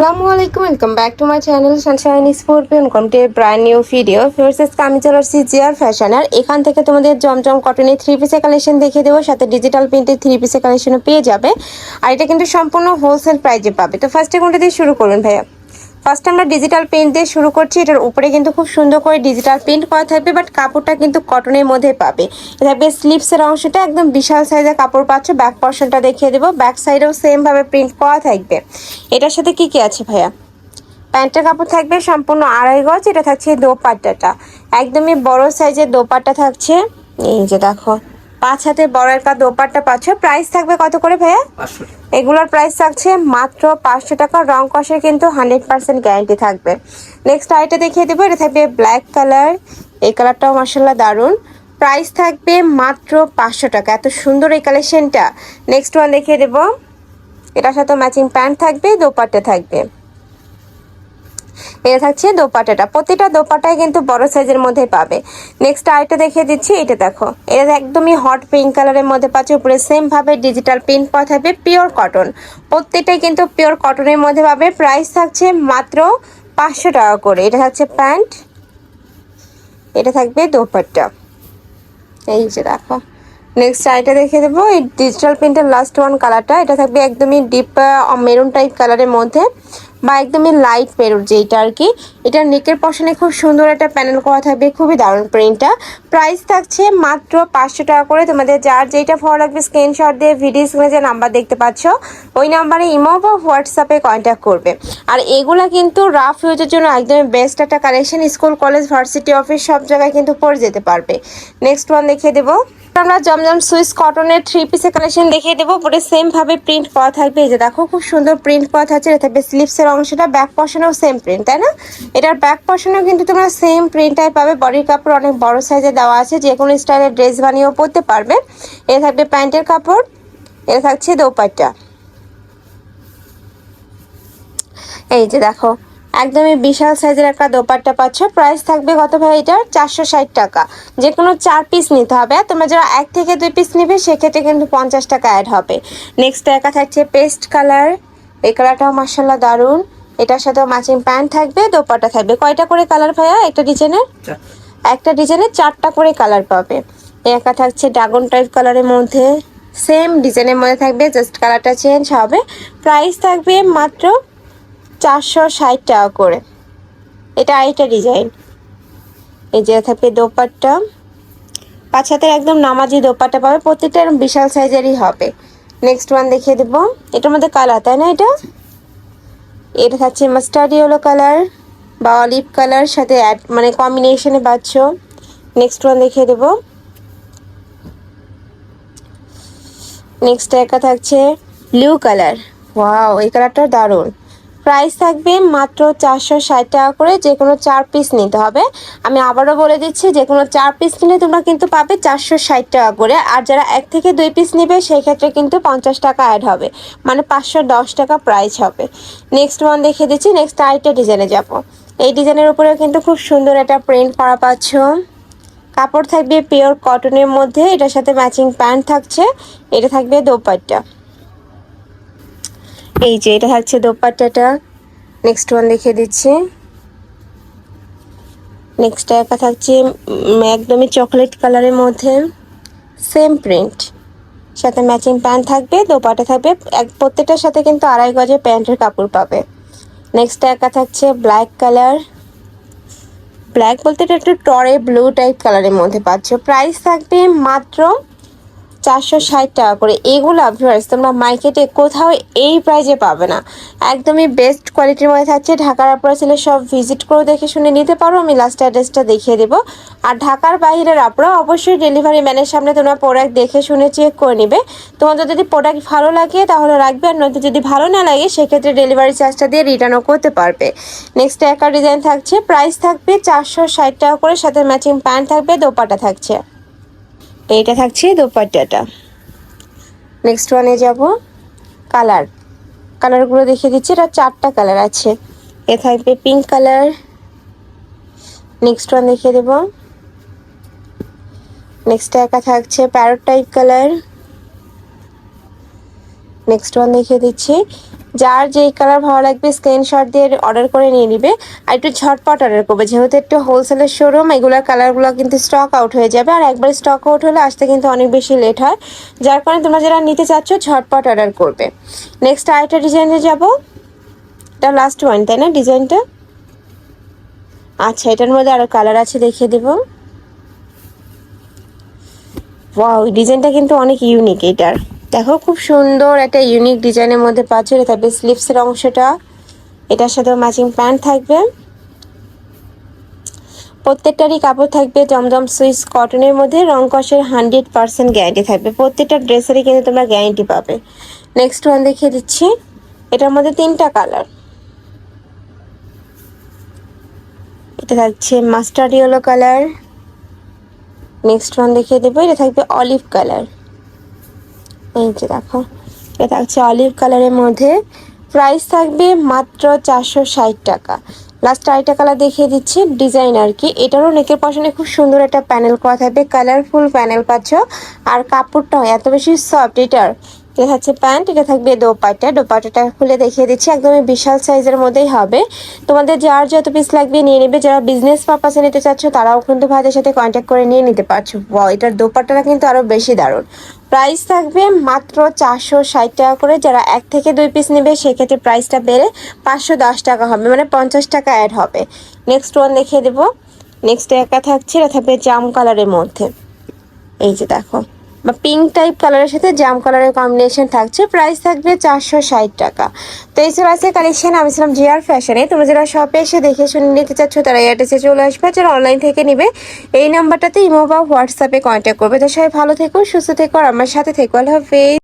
আসসালামু আলাইকুম welcome back to my channel Sunshine স্পোর্টন কমটে ব্র্যান্ড নিউ ভিডিও ফিরসেস আমি চলে আসছি জিয়ার ফ্যাশন আর এখান থেকে তোমাদের জমজম কটনের থ্রি পিসের কালেকশন দেখিয়ে দেবো, সাথে ডিজিটাল প্রিন্টের থ্রি পিসের কালেকশনও পেয়ে যাবে। আর এটা কিন্তু সম্পূর্ণ হোলসেল প্রাইজে পাবে। তো ফার্স্টে কোনটা দিয়ে শুরু করবেন ভাইয়া? ফার্স্ট আমরা ডিজিটাল প্রিন্ট দিয়ে শুরু করছি। এটার উপরে কিন্তু খুব সুন্দর করে ডিজিটাল প্রিন্ট করা থাকবে বাট কাপড়টা কিন্তু কটনের মধ্যে পাবে। থাকবে স্লিপসের অংশটা একদম বিশাল সাইজের কাপড় পাচ্ছ ব্যাক পর্শনটা দেখিয়ে দেবো। ব্যাক সাইডেও সেম ভাবে প্রিন্ট করা থাকবে। এটার সাথে কি কি আছে ভাইয়া? প্যান্টের কাপড় থাকবে সম্পূর্ণ আড়াই গজ, এটা থাকছে দোপাট্টাটা। একদমই বড় সাইজের দোপাট্টা থাকছে। এই যে দেখো পাঁচ হাতে বড় একটা দোপাট্টা পাচ্ছ। প্রাইস থাকবে কত করে ভাইয়া? এগুলোর প্রাইস থাকছে মাত্র পাঁচশো টাকা। রং কষের কিন্তু হান্ড্রেড পার্সেন্ট গ্যারান্টি থাকবে। নেক্সট আইটা দেখিয়ে দেবো। এটা থাকবে ব্ল্যাক কালার এই কালারটাও মার্শাল্লাহ দারুণ। প্রাইস থাকবে মাত্র পাঁচশো টাকা। এত সুন্দর এই কালেকশনটা নেক্সট ওয়ান দেখিয়ে দেবো। এটার সাথে ম্যাচিং প্যান্ট থাকবে দোপাট্টা থাকবে। এটা থাকছে দোপাটাটা প্রতিটা দোপাটাই কিন্তু বড় সাইজের মধ্যে পাবে। নেক্সট আরেকটা দেখিয়ে দিচ্ছি, এটা দেখো। এটা একদমই হট পিঙ্ক কালারের মধ্যে পাচ্ছে, উপরে সেম ভাবে ডিজিটাল প্রিন্ট পাওয়া থাকবে পিওর কটন প্রত্যেকটাই কিন্তু পিওর কটনের মধ্যে পাবে। প্রাইস থাকছে মাত্র পাঁচশো টাকা করে। এটা থাকছে প্যান্ট এটা থাকবে দোপাট্টা। এই যে দেখো। নেক্সট আইটা দেখে দেবো। এই ডিজিটাল প্রিন্টের লাস্ট ওয়ান কালারটা এটা থাকবে একদমই ডিপ মেরুন টাইপ কালারের মধ্যে, বা একদমই লাইট মেরুন যেইটা আর কি। এটার নেকের পশনে খুব সুন্দর একটা প্যানেল করা থাকবে, খুবই দারুণ প্রিন্টটা প্রাইস থাকছে মাত্র পাঁচশো টাকা করে। তোমাদের যার যেটা ভালো লাগবে স্ক্রিনশট দিয়ে ভিডিও স্ক্রিনে যে নাম্বার দেখতে পাচ্ছ, ওই নাম্বারে ইমো বা হোয়াটসঅ্যাপে কন্ট্যাক্ট করবে। আর এগুলো কিন্তু রাফ ইউজের জন্য একদমই বেস্ট একটা collection school college varsity office সব জায়গায় কিন্তু পরে যেতে পারবে। নেক্সট ওয়ান দেখিয়ে দেবো। আমরা জমজম সুইস কটনের থ্রি পিসের কালেকশন দেখিয়ে দেবো। পুরো সেম ভাবে প্রিন্ট করা থাকবে। এই যে দেখো, খুব সুন্দর প্রিন্ট করা থাকছে। এটা থাকবে স্লিপসের অংশটা ব্যাক পশনেও সেম প্রিন্ট তাই না? এটার ব্যাক পশনেও কিন্তু তোমরা সেম প্রিন্টটাই পাবে। বডির কাপড় অনেক বড় সাইজে দেওয়া আছে। যে কোনো স্টাইলের ড্রেস বানিয়েও পরতে পারবে। এটা থাকবে প্যান্টের কাপড়। এটা থাকছে দোপাট্টা। এই যে দেখো একদমই বিশাল সাইজের একটা দোপাট্টা পাচ্ছ। প্রাইস থাকবে কত ভাই এটার চারশো ষাট টাকা। যে কোনো চার পিস নিতে হবে। তোমরা যারা এক থেকে দুই পিস নেবে সেক্ষেত্রে কিন্তু পঞ্চাশ টাকা অ্যাড হবে। নেক্সট একা থাকছে পেস্ট কালার এই কালারটাও মার্শাল্লাহ দারুণ। এটার সাথেও ম্যাচিং প্যান্ট থাকবে দোপাট্টা থাকবে। কয়টা করে কালার ভাইয়া? একটা ডিজাইনের একটা ডিজাইনের চারটা করে কালার পাবে। একা থাকছে ড্রাগন টাইপ কালারের মধ্যে। সেম ডিজাইনের মধ্যে থাকবে জাস্ট কালারটা চেঞ্জ হবে। প্রাইস থাকবে মাত্র চারশো ষাট টাকা করে। এটা আরেকটা ডিজাইন এই যে থাকবে দোপাট্টা। পাঁচ হাতের একদম নামাজি দোপাট্টা পাবে। প্রত্যেকটা বিশাল সাইজেরই হবে। নেক্সট ওয়ান দেখিয়ে দেবো। এটার মধ্যে কালার তাই না এটা? এটা থাকছে মাস্টার্ড ইয়েলো কালার বা অলিভ কালার সাথে অ্যাড মানে কম্বিনেশনে পাচ্ছ। নেক্সট ওয়ান দেখিয়ে দেবো। নেক্সট একটা থাকছে ব্লু কালার ওয়াও এই কালারটা দারুণ। প্রাইস থাকবে মাত্র চারশো ষাট টাকা করে যে কোনো চার পিস নিতে হবে। আমি আবারও বলে দিচ্ছি যে কোনো চার পিস নিলে তোমরা কিন্তু পাবে চারশো ষাট টাকা করে। আর যারা এক থেকে দুই পিস নেবে সেই ক্ষেত্রে কিন্তু পঞ্চাশ টাকা অ্যাড হবে। মানে পাঁচশো দশ টাকা প্রাইস হবে। নেক্সট ওয়ান দেখে দিচ্ছি নেক্সট আরেকটা ডিজাইনে যাব। এই ডিজাইনের উপরেও কিন্তু খুব সুন্দর একটা প্রিন্ট করা পাচ্ছ। কাপড় থাকবে পিওর কটনের মধ্যে, এটার সাথে ম্যাচিং প্যান্ট থাকছে। এটা থাকবে দোপাট্টা। এই যে, এটা থাকছে দোপাট্টাটা। নেক্সট ওয়ান দেখিয়ে দিচ্ছি। নেক্সট একা থাকছে একদমই চকলেট কালারের মধ্যে সেম প্রিন্ট সাথে ম্যাচিং প্যান্ট থাকবে দোপাটা থাকবে। এক, প্রত্যেকটার সাথে কিন্তু আড়াই গজে প্যান্টের কাপড় পাবে। নেক্সট একা থাকছে ব্ল্যাক কালার ব্ল্যাক বলতে এটা একটু টরে ব্লু টাইপ কালারের মধ্যে পাচ্ছ। প্রাইস থাকবে মাত্র চারশো ষাট টাকা করে। এগুলো ভিউয়ার্স তোমরা মার্কেটে কোথাও এই প্রাইজে পাবে না। একদমই বেস্ট কোয়ালিটির মধ্যে থাকছে। ঢাকার আপনারা ছেলে সব ভিজিট করে দেখে শুনে নিতে পারো। আমি লাস্ট অ্যাড্রেসটা দেখিয়ে দেবো। আর ঢাকার বাইরের আপনারা অবশ্যই ডেলিভারি ম্যানের সামনে তোমরা প্রোডাক্ট দেখে শুনে চেক করে নিবে। তোমাদের যদি প্রোডাক্ট ভালো লাগে, তাহলে রাখবে। আর নয়তো যদি ভালো না লাগে, সেক্ষেত্রে ডেলিভারি চার্জটা দিয়ে রিটার্নও করতে পারবে। নেক্সট একটা ডিজাইন থাকছে। প্রাইস থাকবে চারশো ষাট টাকা করে। সাথে ম্যাচিং প্যান্ট থাকবে দোপাটা থাকছে। এইটা থাকছে দোপাট্টাটা। নেক্সট ওয়ানে যাব কালার কালারগুলো দেখিয়ে দিচ্ছি, এটা চারটা কালার আছে। এ থাকবে পিঙ্ক কালার নেক্সট ওয়ান দেখিয়ে দেবো। নেক্সট একা থাকছে parrot type colour next one দেখিয়ে দিচ্ছি। যার যেই কালার ভালো লাগবে স্ক্রিনশট দিয়ে অর্ডার করে নিয়ে নিবে। আর একটু ঝটপট অর্ডার করবে, যেহেতু একটু হোলসেলের শোরুম এগুলোর কালারগুলো কিন্তু স্টক আউট হয়ে যাবে। আর একবার স্টক আউট হলে আসতে কিন্তু অনেক বেশি লেট হয়। যার কারণে তোমরা যারা নিতে চাচ্ছ, ঝটপট অর্ডার করবে। নেক্সট আরেকটা ডিজাইনে যাব। এটা লাস্ট ওয়ান তাই না ডিজাইনটা আচ্ছা এটার মধ্যে আরও কালার আছে দেখিয়ে দেবো। ওয়াও ডিজাইনটা কিন্তু অনেক ইউনিক এটার। দেখো, খুব সুন্দর একটা ইউনিক ডিজাইনের মধ্যে পাচ্ছ। এটা থাকবে স্লিপসের অংশটা। এটার সাথে ম্যাচিং প্যান্ট থাকবে। প্রত্যেকটারই কাপড় থাকবে জমজম সুইস কটনের মধ্যে। রং কষের হান্ড্রেড পার্সেন্ট গ্যারান্টি থাকবে। প্রত্যেকটা ড্রেসেরই কিন্তু তোমরা গ্যারান্টি পাবে। নেক্সট ওয়ান দেখিয়ে দিচ্ছি। এটার মধ্যে তিনটা কালার এটা থাকছে mustard yellow colour next one দেখিয়ে দেবো। এটা থাকবে অলিভ কালার এই যে দেখো, এটা থাকছে অলিভ কালারের মধ্যে। প্রাইস থাকবে মাত্র চারশো ষাট টাকা। লাস্ট আরেকটা কালার দেখিয়ে দিচ্ছি ডিজাইন আর কি। এটারও নেকের পশনে খুব সুন্দর একটা প্যানেল করা থাকবে। কালারফুল প্যানেল পাচ্ছ। আর কাপড়টাও এত বেশি সফট এটার এটা হচ্ছে প্যান্ট, এটা থাকবে দোপাটা দোপাটাটা খুলে দেখিয়ে দিচ্ছি, একদমই বিশাল সাইজের মধ্যেই হবে। তোমাদের যার যত পিস লাগবে নিয়ে নেবে, যারা বিজনেস পারপাসে নিতে চাচ্ছ, তারাও কিন্তু ভাইদের সাথে কন্ট্যাক্ট করে নিয়ে নিতে পারছ। এটার দোপাটাটা কিন্তু আরও বেশি দারুণ। প্রাইস থাকবে মাত্র চারশো ষাট টাকা করে। যারা এক থেকে দুই পিস নেবে, সেক্ষেত্রে প্রাইসটা বেড়ে পাঁচশো দশ টাকা হবে মানে পঞ্চাশ টাকা অ্যাড হবে। নেক্সট ওয়ান দেখিয়ে দেবো। নেক্সট একা থাকছে, এটা থাকবে জাম কালারের মধ্যে। এই যে দেখো। বা পিঙ্ক টাইপ কালারের সাথে জাম কালারের কম্বিনেশন থাকছে। প্রাইস থাকবে চারশো ষাট টাকা। তো এই ছিল আছে কালেকশন আমি ছিলাম জিআর ফ্যাশনে তোমরা যারা শপে এসে দেখে শুনে নিতে চাচ্ছ, তারা এয়ারটেসে চলে আসবে। যারা অনলাইন থেকে নিবে, এই নাম্বারটাতে ইমো বা হোয়াটসঅ্যাপে কন্ট্যাক্ট করবে। তো সবাই ভালো থেকো, সুস্থ থেকো, আর আমার সাথে থেকো। আল্লাহ হাফেজ।